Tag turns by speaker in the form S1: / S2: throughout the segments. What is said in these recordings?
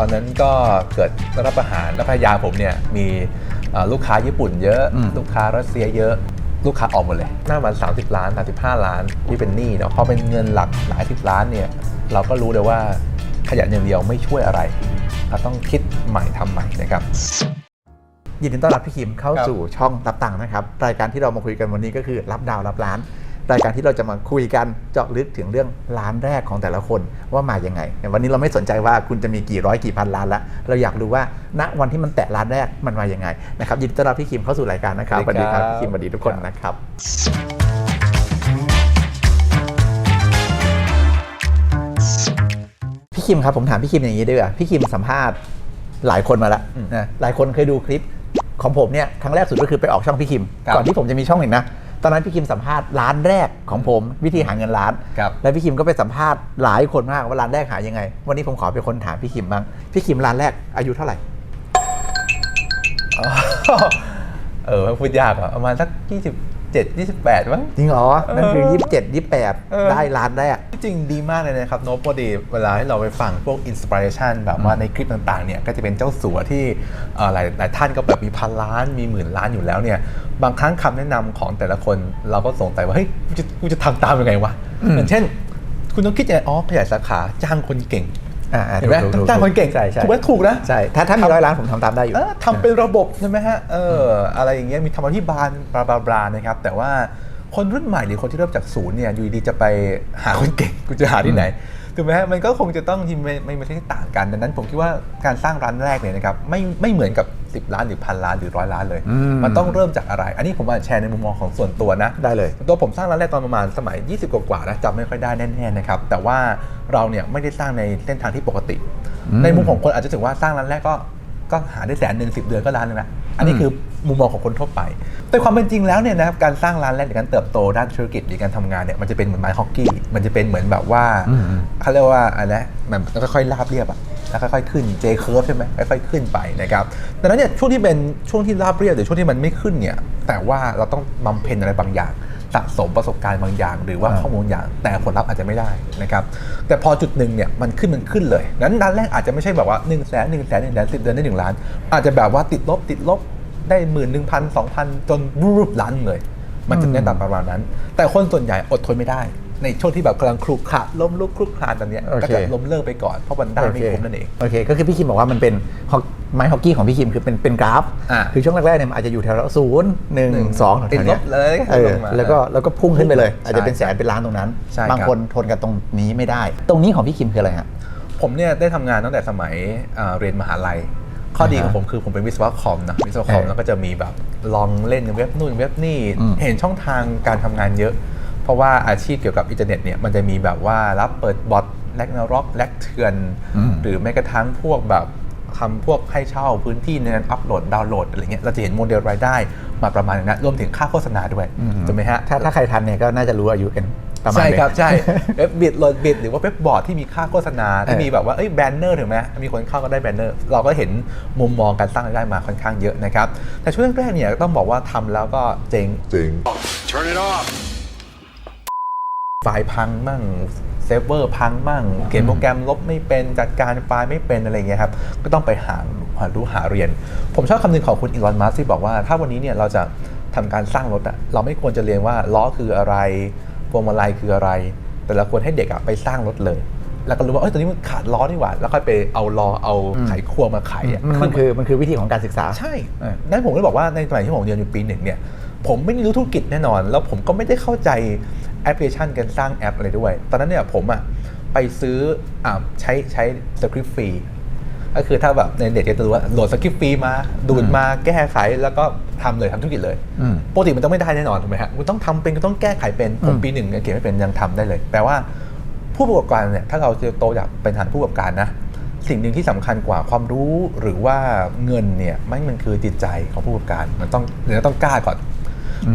S1: ตอนนั้นก็เกิดรัฐประหารแล้วภรรยาผมเนี่ยมีเอ่อลูกค้าญี่ปุ่นเยอะ
S2: อืม
S1: ลูกค้ารัสเซียเยอะ ลูกค้าออกหมดเลย หน้ามัน30 ล้าน 35 ล้านที่เป็นหนี้เนาะพอเป็นเงินหลักหลายสิบล้านเนี่ยเราก็รู้เลยว่าขยันอย่างเดียวไม่ช่วยอะไร เราต้องคิดใหม่ทำใหม่นะครับ
S2: ยินดีต้อนรับพี่คิมเข้า
S1: ครับ
S2: สู่ช่องรับตังค์นะครับรายการที่เรามาคุยกันวันนี้ก็คือรับดาวรับร้าน รายการที่เราจะมาคุยกันเจาะลึกถึงเรื่องร้านแรกของแต่ละคนว่ามายังไง วันนี้เราไม่สนใจว่าคุณจะมีกี่ร้อยกี่พันล้านละเราอยากรู้ว่าณวันที่มันแตะร้านแรกมันมายังไงนะครับยินดีต้อนรับพี่คิมเข้าสู่รายการนะครับ
S1: สวัสดีครับ
S2: พี่คิมสวัสดีทุกคนนะครับพี่คิมครับผมถามพี่คิมอย่างนี้ด้วยพี่คิมสัมภาษณ์หลายคนมาแล้ว
S1: อืม
S2: นะหลายคนเคยดูคลิปของผมเนี่ยครั้งแรกสุดก็คือไปออกช่องพี่คิม
S1: ครับ
S2: ก่อนที่ผมจะมีช่องหนึ่งนะ ตอนนั้นพี่คิมสัมภาษณ์ร้านแรกของผมวิธีหาเงินล้าน
S1: ครับ
S2: แล้วพี่คิมก็ไปสัมภาษณ์หลายคนมากว่าร้านแรกหายังไง วันนี้ผมขอเป็นคนถามพี่คิมบ้างพี่คิมร้านแรกอายุเท่าไหร่
S1: อ๋อเออพูดยากอะประมาณสัก 27 28มั้ง
S2: จริงเหรอ นั่นคือ
S1: เออ
S2: ยี่สิบเจ็ดยี่สิบแปด
S1: เออ
S2: ได้ร้านแรก
S1: ที่จริงดีมากเลยนะครับโน้ตพอดีเวลาที่เราไปฟังพวกอินสปิเรชันแบบว่าในคลิปต่างๆเนี่ยก็จะเป็นเจ้าสัวที่เอ่อหลายหลายท่านก็แบบมีพันล้านมีหมื่นล้านอยู่แล้วเนี่ยบางครั้งคำแนะนำของแต่ละคนเราก็สงสัยว่าเฮ้ยกูจะกูจะทำตามยังไงวะ
S2: อืม
S1: อย่างเช่น คุณต้องคิดยังไงอ๋อขยายสาขาจ้างคนเก่ง
S2: อ่าอ่า
S1: เห็นไหม
S2: ถูกถูก
S1: จ้างคนเก่ง
S2: ใช่ใช่
S1: ถูกไหมถูกนะ
S2: ใช่ถ้าถ้ามีร้อยล้านผมทำตามได้อยู่
S1: เออทำเป็นระบบใช่ไหมฮะเอออะไรอย่างเงี้ยมีธรรมที่บานบลาบลาบลานะครับแต่ว่าคนรุ่นใหม่หรือคนที่เริ่มจากศูนย์เนี่ยอยู่ดีๆจะไปหาคนเก่งกูจะหาที่ไหน ถูกไหมฮะมันก็คงจะต้องที่ไม่ไม่ไม่ใช่ต่างกันดังนั้น ผมคิดว่าการสร้างร้านแรกเนี่ยนะครับไม่ไม่เหมือนกับ 10 ล้านหรือพันล้านหรือร้อยล้านเลย
S2: อืม
S1: มันต้องเริ่มจากอะไร อันนี้ผมมาแชร์ในมุมมองของส่วนตัวนะ
S2: ได้เลย
S1: ตัวผมสร้างร้านแรกตอนประมาณสมัย 20 กว่าๆนะจำไม่ค่อยได้แน่ๆนะครับแต่ว่าเราเนี่ยไม่ได้สร้างในเส้นทางที่ปกติ
S2: อืม
S1: ในมุมของคนอาจจะถึงว่าสร้างร้านแรกก็ก็หาได้แสนหนึ่งสิบเดือนก็ล้านหนึงนะ อันนี้
S2: อืม
S1: คือมุมมองของคนทั่วไป แต่ความเป็นจริงแล้วเนี่ยนะครับการสร้างร้านแรกหรือการเติบโตด้านธุรกิจหรือการทำงานเนี่ยมันจะเป็นเหมือนไม้ฮอกกี้ มันจะเป็นเหมือนแบบว่า
S2: อืม
S1: เขาเรียกว่าอะไรนะมันก็ค่อยๆลาบเรียบอะแล้วค่อยๆขึ้น J curve ใช่ไหมค่อยๆขึ้นไปนะครับดังนั้นเนี่ยช่วงที่เป็นช่วงที่ราบเรียบหรือช่วงที่มันไม่ขึ้นเนี่ยแต่ว่าเราต้องบำเพ็ญอะไรบางอย่าง สะสมประสบการณ์บางอย่าง หรือว่า
S2: อ่า
S1: ข้อมูลอย่าง แต่ผลลัพธ์อาจจะไม่ได้นะครับแต่พอจุดหนึ่งเนี่ยมันขึ้นมันขึ้นเลยนั้นร้านแรกอาจจะไม่ใช่แบบว่า1นึ่งแสนหนึ่งแสนหนึ่งแสนสิบเดือนได้หนึ่งล้าน อาจจะแบบว่าติดลบติดลบได้หมื่นหนึ่งพันสองพันจนรูปล้านเลย มันจะ
S2: อืม
S1: แน่นอนประมาณนั้น แต่คนส่วนใหญ่อดทนไม่ได้ ในช่วงที่แบบกำลังคลุกคลาล้มลุกคลุกคลานตอนเนี้ย
S2: โอเค
S1: ก็จะล้มเลิกไปก่อนเพราะมันได้ไม่คุ้มนั่นเอง
S2: โอเค ก็คือพี่คิมบอกว่ามันเป็นฮอก ไม้ฮอกกี้ของพี่คิมคือเป็นเป็นกราฟ
S1: อ่า
S2: คือช่วงแรกๆเนี่ยมันอาจจะอยู่แถวศูนย์หนึ่ง
S1: หนึ่ง
S2: สอง
S1: ติดลบเลย
S2: เออ
S1: ลงมา
S2: แล้วก็แล้วก็พุ่งขึ้นไปเลย
S1: ใช่
S2: อาจจะเป็นแสนเป็นล้านตรงนั้น
S1: ใช่ครับ
S2: บางคนทนกับตรงนี้ไม่ได้ ตรงนี้ของพี่คิมคืออะไรฮะ
S1: ผมเนี่ยได้ทำงานตั้งแต่สมัยเอ่อเรียนมหาลัย ข้อดีของ
S2: อ่าฮะ
S1: ผมคือผมเป็นวิศวะคอมนะวิศวะคอม
S2: เออ
S1: แล้วก็จะมีแบบลองเล่นเว็บนู่นเว็บนี่
S2: อืม
S1: เห็นช่องทางการทำงานเยอะ เพราะว่าอาชีพเกี่ยวกับอินเทอร์เน็ตเนี่ยมันจะมีแบบว่ารับเปิดบอทแลกนาร็อกแลกเถื่อน
S2: อืม
S1: หรือแม้กระทั่งพวกแบบ ทำพวกให้เช่าพื้นที่ในการอัปโหลดดาวน์โหลดอะไรเงี้ยเราจะเห็นโมเดลรายได้มาประมาณนึงนะรวมถึงค่าโฆษณาด้วยถูกไหมฮะ
S2: ถ้าถ้าใครทันเนี่ยก็น่าจะรู้อายุกันประมาณ
S1: ใช่
S2: หนึ่ง
S1: ครับ ใช่เว็บบิดโหลดบิดหรือว่าเว็บบอร์ดที่มีค่าโฆษณาที่
S2: เออ
S1: มีแบบว่าเอ้ยแบนเนอร์ถึงไหมมีคนเข้าก็ได้แบนเนอร์ เราก็เห็นมุมมองการสร้างรายได้มาค่อนข้างเยอะนะครับแต่ช่วงแรกๆเนี่ยต้องบอกว่าทำแล้วก็เจ๊ง
S3: Turn it off.
S1: ไฟล์พังมั่งเซิร์ฟเวอร์พังมั่งเขียนโปรแกรมลบไม่เป็นจัดการไฟล์ไม่เป็นอะไรเงี้ยครับก็ต้องไปหาหารู้หาเรียน ผมชอบคำหนึงของคุณอีลอนมัสที่บอกว่า ถ้าวันนี้เนี่ยเราจะทำการสร้างรถอะเราไม่ควรจะเรียนว่าล้อคืออะไรพวงมาลัยคืออะไร แต่เราควรให้เด็กอะไปสร้างรถเลย แล้วก็รู้ว่าเอ้ยตอนนี้มันขาดล้อนี่หว่า แล้วค่อยไปเอาล้อเอาไขควงมาไขอะ
S2: มันมันคือมันคือวิธีของการศึกษา
S1: ใช่
S2: เออ
S1: นั่นผมก็เลยบอกว่าในสมัยที่ผมเรียนอยู่ปีหนึ่งเนี่ยผมไม่ได้รู้ธุรกิจแน่นอน แล้วผมก็ไม่ได้เข้าใจ แอปพลิเคชันการสร้างแอปอะไรด้วย ตอนนั้นเนี่ยผมอะไปซื้ออ่าใช้ใช้สคริปต์ฟรีก็คือถ้าแบบในเด็กจะรู้ว่าโหลดสคริปต์ฟรีมา ดูดมาแก้ไขแล้วก็ทำเลยทำธุรกิจเลย
S2: อืม
S1: ปกติมันต้องไม่ได้แน่นอนถูกไหมฮะคุณต้องทำเป็นคุณต้องแก้ไขเป็นผม
S2: อืม
S1: ปีหนึ่งเนี่ยเขียนไม่เป็นยังทำได้เลย แปลว่าผู้ประกอบการเนี่ยถ้าเราจะโตอยากเป็นฐานผู้ประกอบการนะสิ่งหนึ่งที่สำคัญกว่าความรู้หรือว่าเงินเนี่ยไม่มันคือจิตใจของผู้ประกอบการ มันต้องเดี๋ยวต้องกล้าก่อน
S2: อืม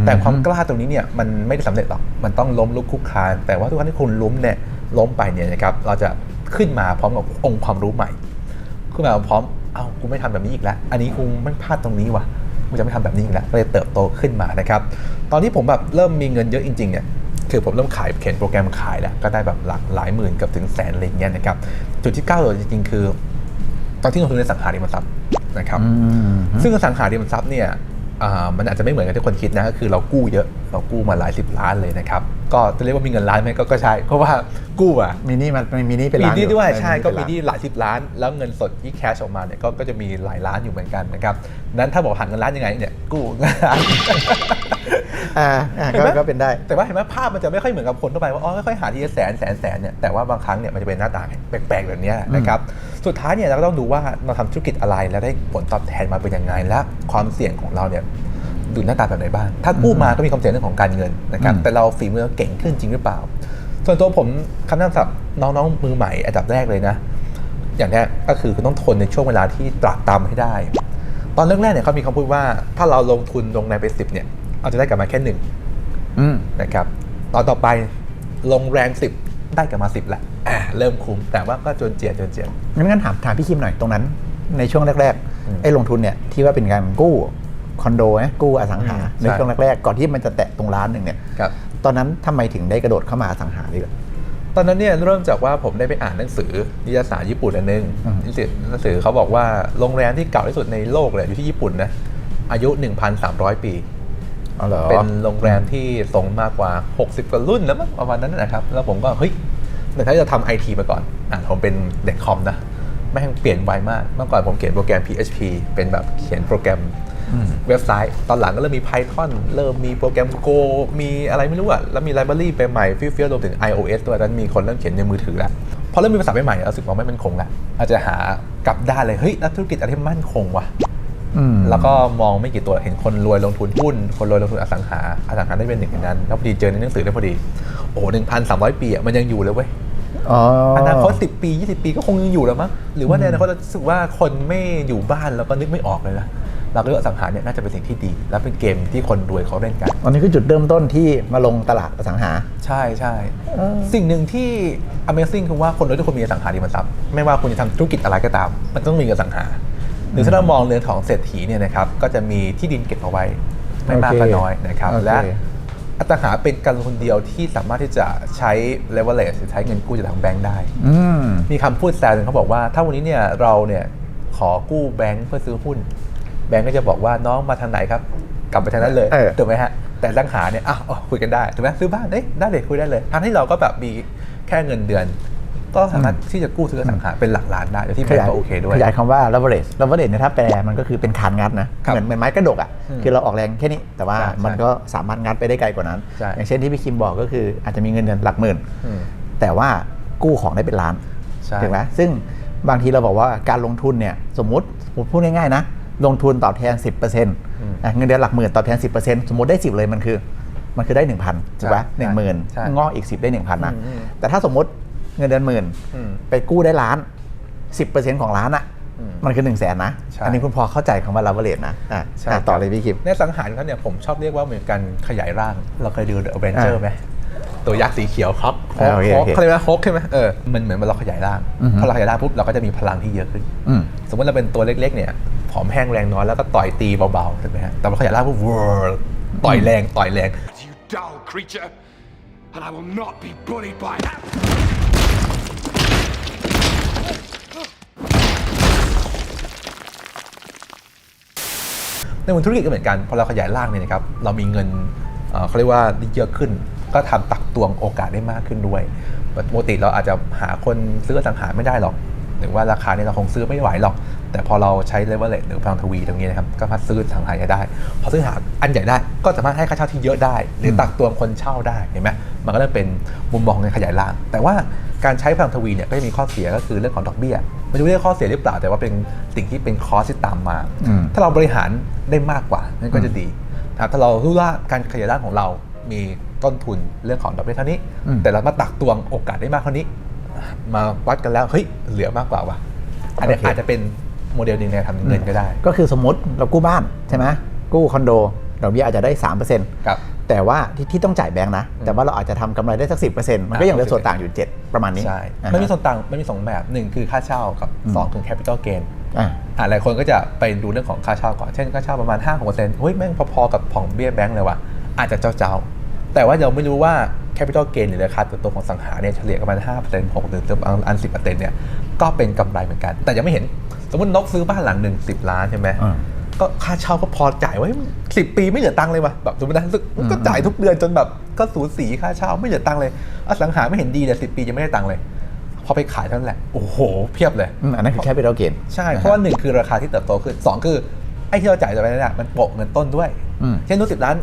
S1: แต่ความกล้าตรงนี้เนี่ยมันไม่ได้สำเร็จหรอก มันต้องล้มลุกคลุกคลาน แต่ว่าทุกครั้งที่คุณล้มเนี่ยล้มไปเนี่ยนะครับเราจะขึ้นมาพร้อมกับองค์ความรู้ใหม่ขึ้นมาพร้อมเอ้ากูไม่ทำแบบนี้อีกแล้ว อันนี้กูไม่พลาดตรงนี้ว่ะกูจะไม่ทำแบบนี้อีกแล้วก็เลยเติบโตขึ้นมานะครับตอนที่ผมแบบเริ่มมีเงินเยอะจริงๆเนี่ยคือผมเริ่มขายเขียนโปรแกรมขายแล้วก็ได้แบบหลักหลายหมื่นเกับถึงแสนอะไรอย่างเงี้ยนะครับจุดที่ก้าวเลยจริงๆ คือผตอนที่ลงทุนในสังหาริมทรัพย์นะครับ
S2: อืม
S1: ซึ่งอสังหาริมทรัพย์เนี่ยอ่า มันอาจจะไม่เหมือนกับที่คนคิดนะก็คือเรากู้เยอะเรากู้มาหลายสิบล้านเลยนะครับก็จะเรียกว่ามีเงินล้านไหมก็ก็ใช่เพราะว่ากู้อะ
S2: มินี่มันมินี่เป็น
S1: มี
S2: ล้าน
S1: ที่
S2: อ
S1: ด้วย
S2: เออ
S1: ใช่ก็มี
S2: เป็นล้าน
S1: ที่หลายสิบล้าน แล้วเงินสดที่แคชออกมาเนี่ยก็ก็จะมีหลายล้านอยู่เหมือนกันนะครับนั้นถ้าบอกหาเงินล้านยังไงเนี่ยกู้เงินล้าน
S2: อ่าอ่า
S1: เห็น
S2: ก็
S1: ไหม
S2: ก็เป็นได้
S1: แต่ว่าเห็นไหมภาพมันจะไม่ค่อยเหมือนกับคนทั่วไปว่าอ๋อค่อยๆหาทีละแสนแสนแสนเนี่ยแต่ว่าบางครั้งเนี่ยมันจะเป็นหน้าตาแปลกๆแบบเนี้ยนะครับสุดท้ายเนี่ยเราก็ต้องดูว่าเราทำธุรกิจอะไรแล้วได้ผลตอบแทนมาเป็นยังไงและความเสี่ยงของเราเนี่ยดูหน้าตาแบบไหนบ้าง ถ้ากู้มาก็มีความเสี่ยงเรื่องของการเงินนะครับ
S2: อืม
S1: แต่เราฝีมือเราเก่งขึ้นจริงหรือเปล่า ส่วนตัวผมคำแนะนำสำหรับน้องๆมือใหม่อันดับแรกเลยนะ อย่างแรกก็คือคุณต้องทนในช่วงเวลาที่ตรากตรำให้ได้ ตอนเรื่องแรกเนี่ยเขามีคำพูดว่าถ้าเราลงทุนลงในไปสิบเนี่ย เราจะได้กลับมาแค่หนึ่ง
S2: อืม
S1: นะครับตอนต่อไปลงแรง10ได้กลับมา10แหละอะเริ่มคุ้มแต่ว่าก็จนเจียนจนเจียน
S2: งั้นงั้นถามถามพี่คิมหน่อยตรงนั้น ในช่วงแรก
S1: อืม
S2: ๆไอ้ลงทุนเนี่ยที่ว่าเป็นการกู้คอนโดนะกู้อสังหา
S1: อืม
S2: ใน
S1: ใช่
S2: ช่วงแรกๆก่อนที่มันจะแตะตรงล้านหนึ่งเนี่ย
S1: ครับ
S2: ตอนนั้นทำไมถึงได้กระโดดเข้ามาอสังหาดีกว่า
S1: ตอนนั้นเนี่ยเริ่มจากว่าผมได้ไปอ่านหนังสือนิตยสารญี่ปุ่นอันนึง
S2: อืม
S1: หนังสือหนังสือเขาบอกว่าโรงแรมที่เก่าที่สุดในโลกเลยอยู่ที่ญี่ปุ่นนะอายุ 1,300 ปี
S2: อ๋อ เหรอ
S1: เป็นโรงแรมที่ทรงมากกว่า 60กว่ารุ่นแล้วมั้งประมาณนั้นนะครับ แล้วผมก็เฮ้ยแต่ถ้าจะทำไอทีมาก่อนอะผมเป็นเด็กคอมนะแม่งเปลี่ยนไวมาก เมื่อก่อนผมเขียนโปรแกรม PHP เป็นแบบเขียนโปรแกรม
S2: อืม
S1: เว็บไซต์ ตอนหลังก็เริ่มมี Python เริ่มมีโปรแกรม Go มีอะไรไม่รู้อะแล้วมีไลบรารีไปใหม่ฟิวเฟียรวมถึง iOS ด้วยตอนนั้นมีคนเริ่มเขียนในมือถือแล้วพอเริ่มมีภาษาใหม่ๆรู้สึกว่าไม่มั่นคงแล้วอาจจะหากลับด้านเลยเฮ้ยนักธุรกิจอะไรที่มั่นคงวะ
S2: อืม
S1: แล้วก็มองไม่กี่ตัวเห็นคนรวยลงทุนหุ้น คนรวยลงทุนอสังหาอสังหาได้เป็นหนึ่งในนั้น แล้วพอดีเจอในหนังสือได้พอดี โอ้หนึ่งพันสามร้อยปีอะมันยังอยู่เลยเว้ย
S2: อ๋อ
S1: อ
S2: อ
S1: นาคตสิบปียี่สิบปีก็คงยังอยู่แล้วมั้งหรือว่าในอนาคตเรารู้สึกว่าคนไม่อยู่บ้านแล้วก็นึกไม่ออกเลยนะเราก็เลือกอสังหาเนี่ยน่าจะเป็นสิ่งที่ดี และเป็นเกมที่คนรวยเขาเล่นกัน
S2: อันนี้คือจุดเริ่มต้นที่มาลงตลาดอสังหา
S1: ใช่ใช่
S2: เออ
S1: สิ่งหนึ่งที่ Amazing คือว่าคนรวยทุกคนมีอสังหาริมทรัพย์ไม่ว่าคุณจะทำธุรกิจอะไรก็ตาม มันต้องมีอสังหา หรือถ้าเรามองเรื่องของเศรษฐีเนี่ยนะครับก็จะมีที่ดินเก็บเอาไว้ไม่มากก็น้อยนะครับ
S2: โอเค
S1: และอสังหาเป็นการลงทุนเดียวที่สามารถที่จะใช้ leverage หรือใช้เงินกู้จากทางแบงก์ได้
S2: อืม
S1: มีคำพูดแซวหนึ่งเขาบอกว่า ถ้าวันนี้เนี่ยเราเนี่ยขอกู้แบงก์เพื่อซื้อหุ้น แบงก์ก็จะบอกว่าน้องมาทางไหนครับ กลับไปทางนั้นเลย
S2: เออ
S1: ถูกไหมฮะ แต่อสังหาเนี่ยอ้าวอ๋อคุยกันได้ถูกไหมซื้อบ้านเอ้ยได้เลยคุยได้เลยทั้งที่เราก็แบบมีแค่เงินเดือน ก็สามารถที่จะกู้ซื้ออสังหาเป็นหลักล้านได้โดยที่แบ
S2: ข
S1: ง
S2: ยาย
S1: ก์ก็โอเคด้วย
S2: ขยายคำว่า leverage leverage เนี่ยถ้าแปลมันก็คือเป็นคานงัดนะ
S1: ครับ
S2: เหมือนเหมือนไม้กระดกอะ
S1: อืม
S2: คือเราออกแรงแค่นี้แต่ว่า
S1: ใช่ใช่
S2: มันก็สามารถงัดไปได้ไกลกว่านั้น
S1: ใช่
S2: อย่างเช่นที่พี่คิมบอกก็คืออาจจะมีเงินเดือนหลักหมื่น
S1: อืม
S2: แต่ว่ากู้ของได้เป็นล้าน
S1: ใช่
S2: ถูกไหมซึ่งบางทีเราบอกว่าการลงทุนเนี่ยสมมติสมมติพูดง่ายๆนะลงทุนตอบแทน 10%อะเงินเดือนหลักหมื่นตอบแทน 10%สมมติได้ 10 เลยมันคือ มันคือได้ 1,000ถูกปะหนึ่งหมื่น
S1: ใช่
S2: งอกอีก 10 ได้ 1,000นะ
S1: อืมอืม
S2: แต่ถ้าสมมติ เงินเดือนหมื่น
S1: อืม
S2: ไปกู้ได้ล้าน 10%ของล้านอะ
S1: อืม
S2: มันคือ1 0 0 0 0แสนนะ
S1: ใช่
S2: อันนี้คุณพอเข้าใจคำว่า leverage นะอะ
S1: ใช่
S2: อะต่อ
S1: ครับ
S2: เลยพี่คิม
S1: ในสังหารเขาเนี่ยผมชอบเรียกว่าเหมือนกันขยายร่าง เราเคยดู The Avenger
S2: อ่า
S1: ไหมตัวยักษ์สีเขียวครับโค
S2: อ่าโอเค
S1: โค
S2: โอเค
S1: เขาเรียกว่าโคกใช่ไหมเออมันเหมือนเราขยายร่าง
S2: อือฮึ
S1: พอเราขยายร่างปุ๊บเราก็จะมีพลังที่เยอะขึ้น
S2: อืม
S1: สมมติเราเป็นตัวเล็กๆเนี่ยผอมแห้งแรงน้อยแล้วก็ต่อยตีเบาๆใช่ไหมฮะแต่พอขยายร่างปุ๊บเวิร์ต่อยแรงต่อยแรง
S3: You dull creature. And I will not be bullied by that.
S1: ในวงธุรกิจก็เหมือนกันพอเราขยายร่างเนี่ยนะครับเรามีเงินเเขาเรียกว่าเยอะขึ้น ก็ทำตักตวงโอกาสได้มากขึ้นด้วยปกติเราอาจจะหาคนซื้ออสังหาไม่ได้หรอกหรือว่าราคาเนี่ยเราคงซื้อไม่ไหวหรอก แต่พอเราใช้เลเวลเลตหรือพลังทวีตรงนี้นะครับก็สามารถซื้ออสังหาได้ พอซื้อหาอันใหญ่ได้ก็สามารถให้ค่าเช่าที่เยอะได้ หรือตักตวงคนเช่าได้เห็นไหมมันก็เริ่มเป็นมุมมองในขยายร่าง แต่ว่าการใช้พลังทวีเนี่ยก็จะมีข้อเสียก็คือเรื่องของดอกเบี้ยไมันจะไม่ได้ข้อเสียหรือเปล่าแต่ว่าเป็นสิ่งที่เป็นคอสที่ตามมา
S2: อืม
S1: ถ้าเราบริหารได้มากกว่านั่นก็จะดีนะครับถ้าเรารู้ว่าการขยายร่างของเรามีต้นทุนเรื่องของดอกเบี้ยเท่านี้
S2: อืม
S1: แต่เรามาตักตวงโอกาสได้มากเท่านี้ มาวัดกันแล้วเฮ้ยเหลือมากกว่าว่ะอันนี้
S2: โอเค
S1: อาจจะเป็น โมเดลหนึ่งในการทำเงินก็ได้
S2: ก็คือสมมติเรากู้บ้านใช่ไหมกู้คอนโดดอกเบี้ยอาจจะได้3%
S1: ครับ
S2: แต่ว่าที่ที่ต้องจ่ายแบงค์นะ แต่ว่าเราอาจจะทำกำไรได้สักสิมันก็ยังเหลือส่วนต่างอยู่ 7 ประมาณนี้
S1: ใช่
S2: อ่าฮะ
S1: ไม่มีส่วนต่างไม่มีสองแบบหนึ่งคือค่าเช่ากับ
S2: อืม
S1: สองคือแคปิตอลเกน
S2: อะ
S1: อ่าหลายคนก็จะไปดูเรื่องของค่าเช่าก่อน เช่นค่าเช่าประมาณ5 6เเฮ้ยแม่งพอๆกับผ่องเบี้ยแบงก์เลยว่ะอาจจะเจ้าๆ แต่ว่าเราไม่รู้ว่าแคปิตอลเกนหรือราคาเติบโตของสังหาเนี่ยเฉลี่ยประมาณ5% 6หรืออัน10%เนี่ยก็เป็นกำไรเหมือนกัน แต่ยังไม่เห็น สมมตินกซื้อบ้านหลังหนึ่งสิบล้านใช่ไหม
S2: อ่า
S1: ก็ค่าเช่าก็พอจ่ายไว้สิบปีไม่เหลือตังค์เลยว่ะแบบสมมตินะรู้สึกก็จ่ายทุกเดือนจนแบบก็สูญสีค่าเช่าไม่เหลือตังค์เลยอสังหาไม่เห็นดีเลยสิบปียังไม่ได้ตังค์เลยพอไปขายเท่านั้นแหละโอ้โหเพียบเลย
S2: อืมอันนั้นคือแค่ไปเราเกณฑ์
S1: ใช่เพราะว่าหนึ่งคือราคาที่เติบโตขึ้นสองคือไอ้ที่เราจ่ายไปนั่นแหละมันโปะเงินต้นด้วย
S2: อืม
S1: เช่นนู้นสิบล้าน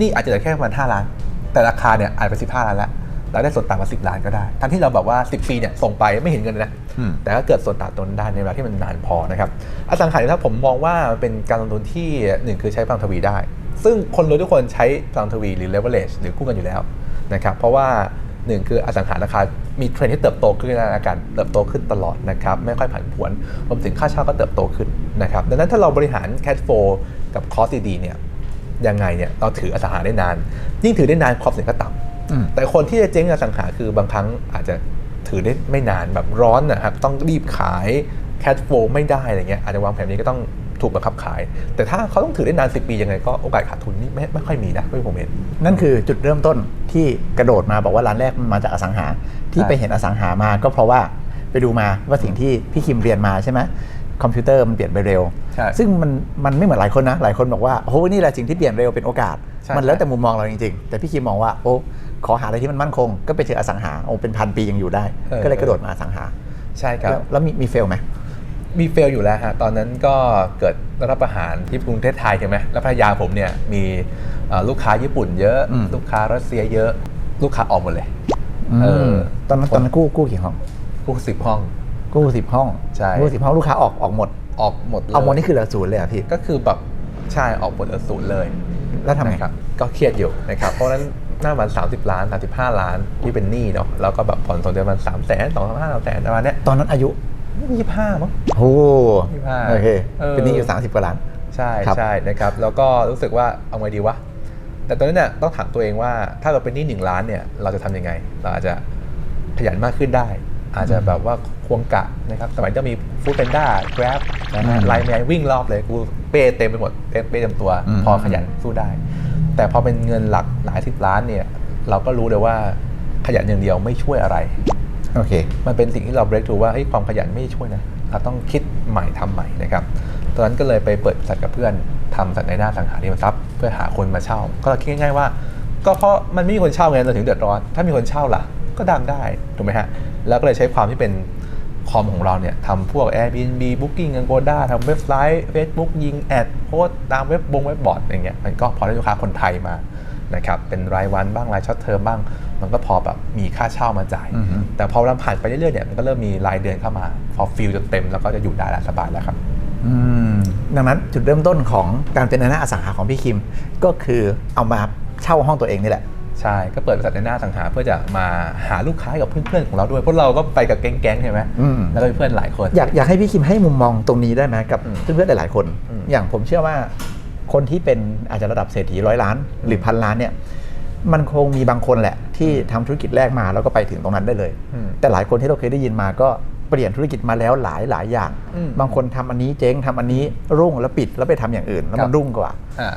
S1: นี่อาจจะเหลือแค่ประมาณห้าล้าน แต่ราคาเนี่ยอาจไปสิบห้าล้านแล้ว เราได้ส่วนต่างมาสิบล้านก็ได้ ทั้งที่เราแบบว่า 10 ปีเนี่ยส่งไปไม่เห็นเงินเลยนะ
S2: อืม
S1: แต่ก็เกิดส่วนต่างตรงนั้นได้ในเวลาที่มันนานพอนะครับ อสังหาริมทรัพย์ผมมองว่ามันเป็นการลงทุนที่หนึ่งคือใช้พลังทวีได้ ซึ่งคนรวยทุกคนใช้พลังทวีหรือ leverage หรือกู้กันอยู่แล้วนะครับ เพราะว่าหนึ่งคืออสังหาราคา มีเทรนด์ที่เติบโตขึ้นในการเติบโตขึ้นตลอดนะครับ ไม่ค่อยผันผวน รวมถึงค่าเช่าก็เติบโตขึ้นนะครับ ดังนั้นถ้าเราบริหาร cash flow กับ cost ดีๆเนี่ย ยังไงเนี่ย เราถืออสังหาได้นาน ยิ่งถือได้นานความเสี่ยงก็ต่ำ
S2: อืม
S1: แต่คนที่จะเจ๊งอสังหาคือบางครั้งอาจจะถือได้ไม่นานแบบร้อนนะครับต้องรีบขาย cash flow ไม่ได้อะไรเงี้ยอาจจะวางแผนนี้ก็ต้องถูกบังคับขาย แต่ถ้าเขาต้องถือได้นาน 10 ปียังไงก็โอกาสขาดทุนนี่ไม่ไม่ค่อยมีนะไม่ผมเห็น
S2: นั่นคือจุดเริ่มต้นที่กระโดดมาบอกว่าร้านแรกมันมาจากอสังหา ที่
S1: ใช่
S2: ไปเห็นอสังหามาก็เพราะว่าไปดูมาว่าสิ่งที่พี่คิมเรียนมาใช่ไหมคอมพิวเตอร์มันเปลี่ยนไปเร็ว
S1: ใช่
S2: ซึ่งมันมันไม่เหมือนหลายคนนะ หลายคนบอกว่าโอ้โหนี่แหละสิ่งที่เปลี่ยนเร็วเป็นโอกาส
S1: ใช่
S2: มันแล้ว
S1: ใช่
S2: แต่มุมมองเราจริงๆ แต่พี่คิมมองว่าโอ้ ขอหาอะไรที่มันมั่นคง ก็ไปเจออสังหาโอ้เป็นพันปียังอยู่ได้ ก็เลยกระโดดมาอสังหา
S1: ใช่ครับ
S2: แล้วแล้วมีมีเฟลไหม
S1: มีเฟลอยู่แล้วฮะตอนนั้นก็เกิดรัฐประหารที่กรุงเทพไทยใช่ไหมแล้วภรรยาผมเนี่ยมีเอ่อลูกค้าญี่ปุ่นเยอะ
S2: อืม
S1: ลูกค้ารัสเซียเยอะ ลูกค้าออกหมดเลยเออ
S2: ตอนนั้นตอนนั้นกู้กู้กี่ห้อง
S1: กู้สิบห้อง
S2: กู้สิบห้อง
S1: ใช่
S2: กู้สิบห้องลูกค้าออกออกหมด
S1: ออกหมดเลย
S2: เอาหมดนี่คือเหลือศูนย์เลยเหรอะพี่
S1: ก็คือแบบใช่ออกหมดเหลือศูนย์เลย
S2: แล้วทำไง
S1: นะครับ ก็เครียดอยู่นะครับเพราะฉะนั้น หน้ามัน30ล้าน35ล้านที่เป็นหนี้เนาะแล้วก็แบบผ่อนส่งเดือนมัน3 0 0 0 0 0 2 5 0 0 0 0ประมาณเนี้ย
S2: ตอนนั้นอายุ
S1: ยี่ห้ามั้ง
S2: โอ้
S1: ยี่ห้า
S2: โอเค
S1: เออ
S2: เป็นหนี้อยู่30กว่าล้าน
S1: ใช่
S2: ครับ
S1: ใช่นะครับแล้วก็รู้สึกว่าเอาไงดีวะแต่ตอนนั้นเนี่ยต้องถามตัวเองว่าถ้าเราเป็นหนี้หนึ่งล้านเนี่ยเราจะทำยังไง เราอาจจะขยันมากขึ้นได้ อาจจะแบบว่าควงกะนะครับสมัยจะมีฟู้ดเพนด้าแกร็บนะฮะ
S2: อืม
S1: ไลน์แมนวิ่งรอบเลยกูเป้เต็มไปหมดเต็มเป้เต็มตัว
S2: อืม
S1: พอขยันสู้ได้ แต่พอเป็นเงินหลักหลายสิบล้านเนี่ยเราก็รู้เลยว่าขยันอย่างเดียวไม่ช่วยอะไร
S2: โอเค
S1: มันเป็นสิ่งที่เรา break through ว่าเฮ้ยความขยันไม่ช่วยนะเราต้องคิดใหม่ทำใหม่นะครับตอนนั้นก็เลยไปเปิดบริษัทกับเพื่อนทำสัตว์ในหน้าสังหาริมทรัพย์เพื่อหาคนมาเช่า ก็คิดง่ายๆว่า ก็เพราะมันไม่มีคนเช่าไงเราถึงเดือดร้อน ถ้ามีคนเช่าล่ะ ก็ดังได้ถูกไหมฮะแล้วก็เลยใช้ความที่เป็น คอมของเราเนี่ยทำพวก Airbnb Booking Agoda ทำเว็บไซต์ Facebook ยิงแอดโพสต์ตามเว็บบงเว็บบอร์ดอย่างเงี้ยมันก็พอได้ลูกค้าคนไทยมานะครับเป็นรายวันบ้างรายช็อตเทอมบ้าง มันก็พอแบบมีค่าเช่ามาจ่าย
S2: อือฮึ
S1: แต่พอเราผ่านไปเรื่อยๆเนี่ยมันก็เริ่มมีรายเดือนเข้ามา พอฟิลจนเต็มแล้วก็จะอยู่ได้แล้วสบายแล้วครับ
S2: อืมดังนั้นจุดเริ่มต้นของการเป็นในหน้าอสังหาของพี่คิม ก็คือเอามาเช่าห้องตัวเองนี่แหละ
S1: ใช่ก็เปิดบริษัทในหน้าสังหาเพื่อจะมาหาลูกค้าให้กับเพื่อนๆของเราด้วยเพราะเราก็ไปกับแก๊งๆใช่ไหม
S2: อืม
S1: แล้วก็มีเพื่อนหลายคน
S2: อยากอยากให้พี่คิมให้มุมมองตรงนี้ได้ไหมกับ
S1: อืม
S2: เพื่อนๆหลาย ๆ คน
S1: อืม
S2: อย่างผมเชื่อว่าคนที่เป็นอาจจะระดับเศรษฐีร้อยล้าน หรือพันล้านเนี่ยมันคงมีบางคนแหละ ที่ทำธุรกิจแรกมาแล้วก็ไปถึงตรงนั้นได้เลย
S1: อืม
S2: แต่หลายคนที่เราเคยได้ยินมาก็เปลี่ยนธุรกิจมาแล้วหลายหลายอย่าง
S1: อืม
S2: บางคนทำอันนี้เจ๊งทำอันนี้รุ่งแล้วปิดแล้วไปทำอย่างอื่น แล้ว
S1: ครั
S2: มัน
S1: บ
S2: รุ่งกว่า
S1: อ่า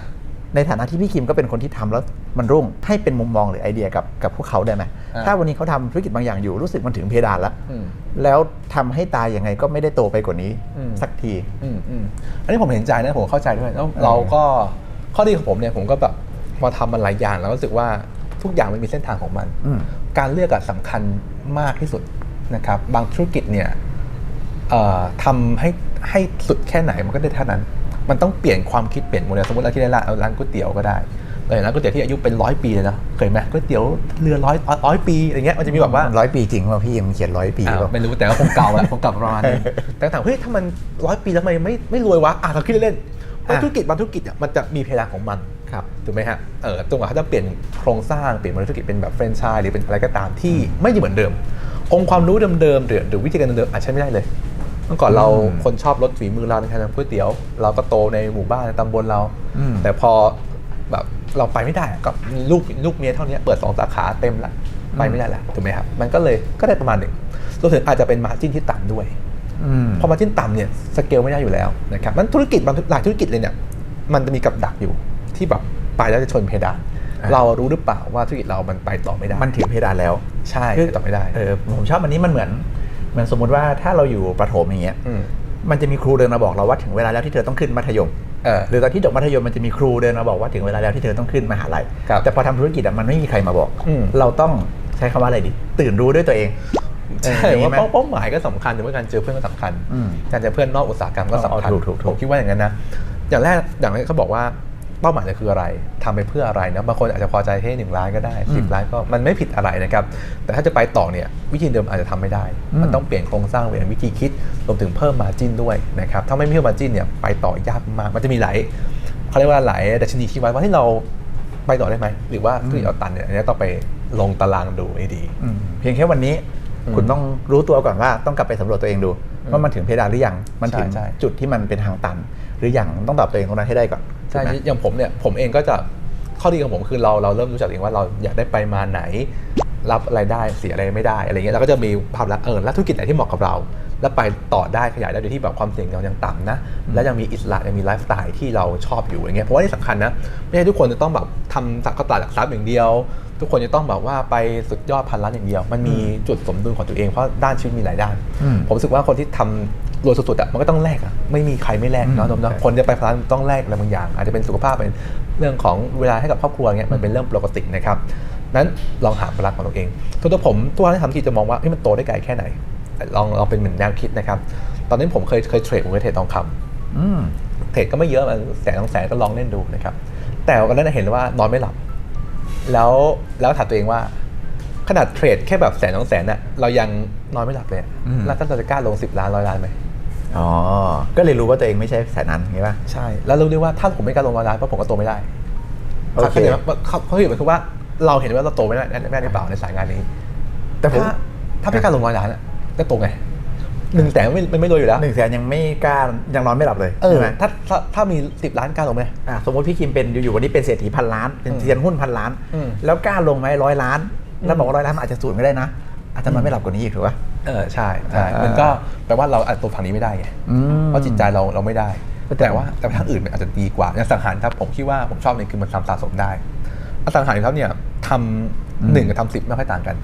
S2: ในฐานะที่พี่คิมก็เป็นคนที่ทำแล้วมันรุ่งให้เป็นมุมมองหรือไอเดียกับกับพวกเขาได้ไหม
S1: อ่า
S2: ถ้าวันนี้เขาทำธุรกิจบางอย่างอยู่รู้สึกมันถึงเพดานแล้ว
S1: อืม
S2: แล้วทำให้ตายยังไงก็ไม่ได้โตไปกว่านี้
S1: อืม
S2: สักที
S1: อืมอืมอันนี้ผมเห็นใจนะผมเข้าใจด้วยแล้วเราก็ข้อดีของผมเนี่ยผมก็แบบพอทำมันหลายอย่างแล้วรู้สึกว่าทุกอย่างมันมีเส้นทางของมัน
S2: อืม
S1: การเลือกอะสำคัญมากที่สุดนะครับ บางธุรกิจเนี่ยเอ่อทำให้ให้สุดแค่ไหนมันก็ได้เท่านั้น มันต้องเปลี่ยนความคิดเปลี่ยนโมเดลสมมติเราคิดได้ละเอาร้านก๋วยเตี๋ยวก็ได้เราเห็นร้านก๋วยเตี๋ยวที่อายุเป็นร้อยปีเลยนะเคยไหมก๋วยเตี๋ยวเรือร้อยร้อยปีอะไรเงี้ยมันจะมีแบบว่า
S2: ร้อยปีจริงว่าพี่มันเขียนร้อยปี
S1: อ้าว
S2: ว่า
S1: ไม่รู้แต่ว่าคงเก่าแล้วคงเก่าประมาณนึงแต่ถามเฮ้ยถ้ามันร้อยปีแล้วทำไมไม่ไม่รวยวะอะเราคิดเล่นๆเพราะ
S2: อะ
S1: ธุรกิจบางธุรกิจอะมันจะมีเพดานของมัน
S2: ครับ
S1: ถูกไหมฮะเออตรงกับเขาจะเปลี่ยนโครงสร้างเปลี่ยนโมเดลธุรกิจเป็นแบบแฟรนไชส์หรือเป็นอะไรก็ตามที่ไม่เหมือนเดิม องค์ความรู้เดิมๆหรือหรือวิธีการเดิมๆอาจใช้ไม่ได้เลย เมื่อก่อนเรา
S2: อืม
S1: คนชอบรสฝีมือเราในการทำก๋วยเตี๋ยว เราก็โตในหมู่บ้านในตำบลเรา
S2: อืม
S1: แต่พอแบบเราไปไม่ได้อะกับลูกลูกเมียเท่านี้เปิดสองสาขาเต็มละไปไม่ได้ละถูกไหมครับมันก็เลยก็ได้ประมาณหนึ่งรวมถึงอาจจะเป็นมาจิ้นที่ต่ำด้วย
S2: อืม
S1: พอมาจิ้นต่ำเนี่ยสเกลไม่ได้อยู่แล้วนะครับมันธุรกิจบางหลายธุรกิจเลยเนี่ยมันจะมีกับดักอยู่ที่แบบไปแล้วจะชนเพดาน
S2: อะ
S1: เรารู้หรือเปล่าว่าธุรกิจเรามันไปต่อไม่ได้
S2: มันถึงเพดานแล้ว
S1: ใช่
S2: คือ
S1: ไปต่อไม่ได้
S2: เออผมชอบอันนี้มันเหมือน เหมือนสมมุติว่าถ้าเราอยู่ประถมอย่างเงี้ย
S1: อืม
S2: มันจะมีครูเดินมาบอกเราว่าถึงเวลาแล้วที่เธอต้องขึ้นมัธยม
S1: เออ
S2: หรือตอนที่จบมัธยมมันจะมีครูเดินมาบอกว่าถึงเวลาแล้วที่เธอต้องขึ้นมหาลัย
S1: ครับ
S2: แต่พอทำธุรกิจอะมันไม่มีใครมาบอก
S1: อืม
S2: เราต้องใช้คำว่าอะไรดี ตื่นรู้ด้วยตัวเอง
S1: ใช่
S2: เอออย่งนี้
S1: ว่า
S2: ไหม
S1: เป้าเป้าหมายก็สำคัญแต่ว่าการเจอเพื่อนก็สำคัญ
S2: อืม
S1: การเจอเพื่อนนอกอุตสาหกรรมก็สำคัญ
S2: เอาถูกถูกถูก
S1: ผมคิดว่าอย่างนั้นนะอย่างแรกอย่างแรกเขาบอกว่า เป้าหมายจะคืออะไรทำไปเพื่ออะไรนะบางคนอาจจะพอใจแค่หนึ่งล้านก็ได้สิบล้านก็มันไม่ผิดอะไรนะครับ แต่ถ้าจะไปต่อเนี่ยวิธีเดิมอาจจะทำไม่ได้ มันต้องเปลี่ยนโครงสร้างเปลี่ยนวิธีคิดรวมถึงเพิ่มมาจินด้วยนะครับถ้าไม่เพิ่มมาจินเนี่ยไปต่อยากมากมันจะมีหลายเขาเรียกว่าหลายดัชนีที่ไว้ว่าที่เราไปต่อได้ไหมหรือว่าคือเอาตันเนี่ยอันนี้ต้องไปลงตารางดูให้ดี
S2: อืมเพียงแค่วันนี้
S1: อืม
S2: คุณต้องรู้ตัวก่อนว่าต้องกลับไปสำรวจตัวเองดูว่ามันถึงเพดานหรือยังมันถึง
S1: ใช่ใช่
S2: จุดที่มันเป็นทางตัน หรือยังต้องตอบตัวเองตรงนั้นให้ได้ก่อน
S1: ใช่
S2: ถูกไหม
S1: อย่างผมเนี่ยผมเองก็จะข้อดีของผมคือเราเราเริ่มรู้จักเองว่าเราอยากได้ไปมาไหน รับอะไรได้เสียอะไรไม่ได้อะไรเงี้ยเราก็จะมีภาพลักษณ์เออแล้วธุรกิจไหนที่เหมาะกับเรา แล้วไปต่อได้ขยายได้โดยที่แบบความเสี่ยงเรายังต่ำนะ และยังมีอิสระยังมีไลฟ์สไตล์ที่เราชอบอยู่อย่างเงี้ยเพราะว่านี่สำคัญนะไม่ใช่ทุกคนจะต้องแบบทำสักกตลาดหลักทรัพย์อย่างเดียว ทุกคนจะต้องแบบว่าไปสุดยอดพันล้านอย่างเดียว มันมีจุดสมดุลของตัวเองเพราะด้านชีวิตมีหลายด้าน
S2: อืม
S1: ผมรู้สึกว่าคนที่ทำ รวยสุดๆอะมันก็ต้องแลกอะไม่มีใครไม่แลกเนาะ
S2: อืม
S1: เนาะ
S2: ใช่
S1: คนจะไปพลันต้องแลกอะไรบางอย่าง อาจจะเป็นสุขภาพเป็นเรื่องของเวลาให้กับครอบครัวเงี้ยมันเป็นเรื่องปกตินะครับนั้นลองหาพลังของตัวเองตัวตัวผมตัวที่ทำทีจะมองว่าเฮ้ยมันโตได้ไกลแค่ไหน ลองลองเป็นเหมือนแนวคิดนะครับ ตอนนี้ผมเคยเคยเทรดผมเคยเทรดทองคำ
S2: อืม
S1: เทรดก็ไม่เยอะมันแสนสองแสนก็ลองเล่นดูนะครับ แต่วันนั้นเห็นว่านอนไม่หลับ แล้วแล้วถามตัวเองว่า ขนาดเทรดแค่แบบแสนสองแสนน่ะเรายังนอนไม่หลับเลยอะ
S2: อืม
S1: แล้วถ้าเราจะกล้าลงสิบล้านร้อยล้านไหม
S2: อ๋อ ก็เลยรู้ว่าตัวเองไม่ใช่สายนั้นใช่ปะ
S1: ใช่ แล้วรู้ด้วยว่าถ้าผมไม่กล้าลงร้อยล้านเพราะผมก็โตไม่ได้
S2: โอเค
S1: เข้าใจไหมว่าเขาเขาเห็นคือว่าเราเห็นว่าเราโตไม่ได้แน่หรือเปล่าในสายงานนี้
S2: แต่ผม
S1: ถ้าถ้าไม่กล้าลงร้อยล้านอะก็โตไงหนึ่งแสนไม่ไม่ไม่รวยอยู่แล้ว
S2: หนึ่งแสนยังไม่กล้ายังนอนไม่หลับเลย
S1: เออ
S2: ใช่ไหม
S1: ถ้าถ้าถ้ามีสิบล้านกล้าลงไหม
S2: อะสมมติพี่คิมเป็นอยู่ๆวันนี้เป็นเศรษฐีพันล้านเป็น
S1: อืม
S2: เซียนหุ้นพันล้าน
S1: อืม
S2: แล้วกล้าลงไหมร้อยล้าน แล้ว
S1: อืม
S2: บอกว่าร้อยล้านมันอาจจะสูญไม่ได้นะ อาจจะนอนไม่หลับกว่านี้อีกถูกปะ
S1: เออใช่ใช่
S2: อ่ามั
S1: มันก็แปลว่าเราอาจตัวฝั่งนี้ไม่ได้ไง
S2: อืม
S1: เพราะจิตใจเราเราไม่ได้
S2: แต่
S1: แต่ว่าแต่ทางอื่นมันอาจจะดีกว่าอย่างสังหารครับผมคิดว่าผมชอบเนี่ยคือมันทำสะสมได้อสังหารครับเนี่ยทำหนึ่งกับทำสิบไม่ค่อยต่างกัน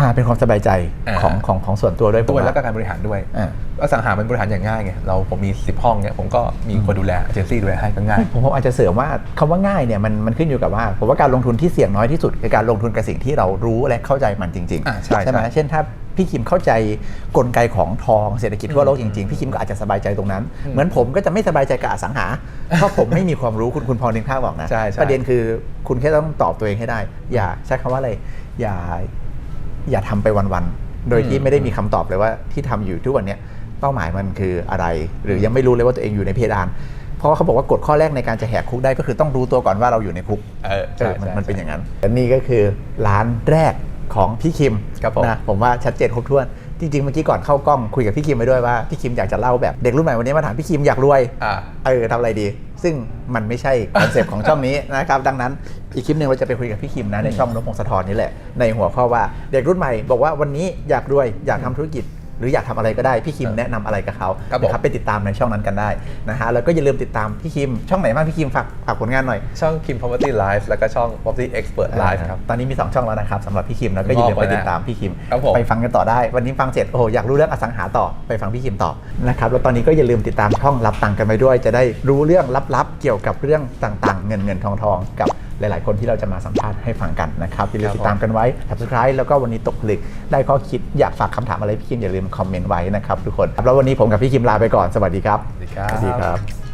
S2: อ่าเป็นความสบายใจ
S1: อ่า
S2: ของของของส่วนตัวด้วยผม
S1: ด้วยแล้วก็
S2: ว่า
S1: การบริหารด้วย
S2: อ่า
S1: อสังหามันบริหารอย่างง่ายไงเราผมมี 10 ห้องเนี่ยผมก็มีคนดูแลเอเจนซี่ดูแลให้ก็ง่าย
S2: ผมผมอาจจะเสริมว่าคำว่าง่ายเนี่ยมันมันขึ้นอยู่กับว่าผมว่าการลงทุนที่เสี่ยงน้อยที่สุดคือการลงทุนกับสิ่งที่เรารู้และเข้าใจมันจริง
S1: อ่าใช่
S2: ไหม
S1: ใช่
S2: เช่นถ้า พี่คิมเข้าใจกลไกของทองเศรษฐกิจทั่วโลกจริงๆ พี่คิมก็อาจจะสบายใจตรงนั้น
S1: อืม
S2: เหมือนผมก็จะไม่สบายใจกับอสังหา เพราะผมไม่มีความรู้คุณคุณพอนึกภาพบอกนะ
S1: ใช่ใช่
S2: ประเด็นคือคุณแค่ต้องตอบตัวเองให้ได้ อย่าใช้คำว่าอะไรอย่าอย่าทำไปวันๆโดยที่ไม่ได้มีคำตอบเลยว่าที่ทำอยู่ทุกวันเนี้ยเป้าหมายมันคืออะไร หรือยังไม่รู้เลยว่าตัวเองอยู่ในเพดานเพราะว่าเขาบอกว่ากฎข้อแรกในการจะแหกคุกได้ก็คือต้องรู้ตัวก่อนว่าเราอยู่ในคุก
S1: เออ
S2: เอ
S1: ใช่
S2: อมัน
S1: ใช่
S2: มันเป็น
S1: ใช่
S2: อย่างนั้นและนี่ก็คือร้านแรก ของพี่คิม
S1: ครับผม
S2: นะผมว่าชัดเจนครบถ้วน จริงๆเมื่อกี้ก่อนเข้ากล้องคุยกับพี่คิมไปด้วยว่าพี่คิมอยากจะเล่าแบบเด็กรุ่นใหม่วันนี้มาถามพี่คิมอยากรวย
S1: อ่า
S2: เออทำอะไรดี ซึ่งมันไม่ใช่คอนเซปต์ของช่องนี้นะครับ ดังนั้นอีกคลิปหนึ่งเราจะไปคุยกับพี่คิมนะในช่องนกพงศธรนี่แหละ ในหัวข้อว่าเด็กรุ่นใหม่บอกว่าวันนี้อยากรวยอยากทำธุรกิจ หรืออยากทำอะไรก็ได้ พี่คิมแนะนำอะไรกับเขา
S1: ครับผม
S2: นะไปติดตามในช่องนั้นกันได้นะฮะแล้วก็อย่าลืมติดตามพี่คิม ช่องไหนบ้างพี่คิมฝากฝากผลงานหน่อย
S1: ช่อง Kim Property Live แล้วก็ช่อง Property Expert Live ครับ
S2: ตอนนี้มี 2 ช่องแล้วนะครับสำหรับพี่คิมแล้วก็อย่าลืมไปติดตามพี่คิม
S1: ครับผม
S2: ไปฟังกันต่อได้ วันนี้ฟังเสร็จโอ้โหอยากรู้เรื่องอสังหาต่อไปฟังพี่คิมต่อนะครับแล้วตอนนี้ก็อย่าลืมติดตามช่องรับตังค์กันไปด้วย จะได้รู้เรื่องลับๆเกี่ยวกับเรื่องต่างๆ เงินเงินทองทองกับ หลาย ๆ คนที่เราจะมาสัมภาษณ์ให้ฟังกันนะครับอย่าลืมติดตามกันไว้ subscribe แล้วก็วันนี้ตกผลึก ได้ข้อคิดอยากฝากคำถามอะไรพี่คิมอย่าลืมคอมเมนต์ไว้นะครับทุกคนแล้ววันนี้ผมกับพี่คิมลาไปก่อนสวัสดีครับ
S1: สวัสดีครับ
S2: สวัสดีครับ